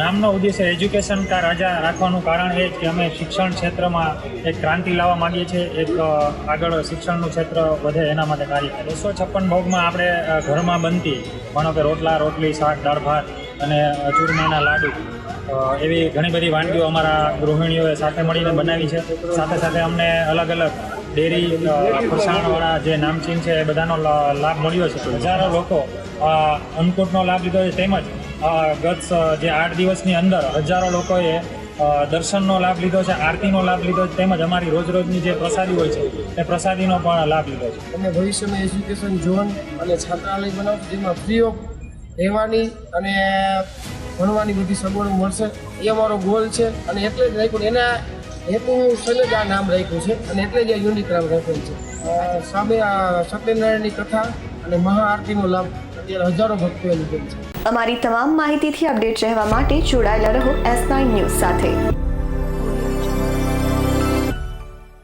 નામનો ઉદ્દેશ્ય એજ્યુકેશન કા રાજા રાખવાનું કારણ એ કે અમે શિક્ષણ ક્ષેત્રમાં એક ક્રાંતિ લાવવા માંગીએ છીએ. એક આગળ શિક્ષણનું ક્ષેત્ર વધે એના માટે કાર્ય કરે બસો છપ્પન ભોગમાં આપણે ઘરમાં બનતી, માનો કે રોટલા, રોટલી, શાક, દાળ, ભાત અને ચૂરમાના લાડુ એવી ઘણી બધી વાનગીઓ અમારા ગૃહિણીઓએ સાથે મળીને બનાવી છે. સાથે સાથે અમને અલગ અલગ ડેરી ફરસાણવાળા જે નામચીન છે એ બધાનો લાભ મળ્યો છે. હજારો લોકો અન્નકૂટનો લાભ લીધો છે. તેમજ ગત જે આઠ દિવસની અંદર હજારો લોકોએ દર્શનનો લાભ લીધો છે, આરતીનો લાભ લીધો છે, તેમજ અમારી રોજ રોજની જે પ્રસાદી હોય છે, એ પ્રસાદીનો પણ લાભ લીધો છે. અમે ભવિષ્યમાં એજ્યુકેશન ઝોન અને છાત્રાલય બનાવશું જેમાં ફ્રી ઓફ રહેવાની અને ભણવાની બધી સગવડો મળશે, એ અમારો ગોલ છે. અને એટલે જ રાખ્યું, એના હેતુ સને જ આ નામ રાખ્યું છે, અને એટલે જ આ યુનિક નામ રાખ્યું છે. સામે સત્યનારાયણની કથા અને મહાઆરતીનો લાભ અત્યારે હજારો ભક્તોએ અમારી તમામ માહિતીથી અપડેટ રહેવા માટે જોડાયેલા રહો એસ નાઇન ન્યૂઝ સાથે.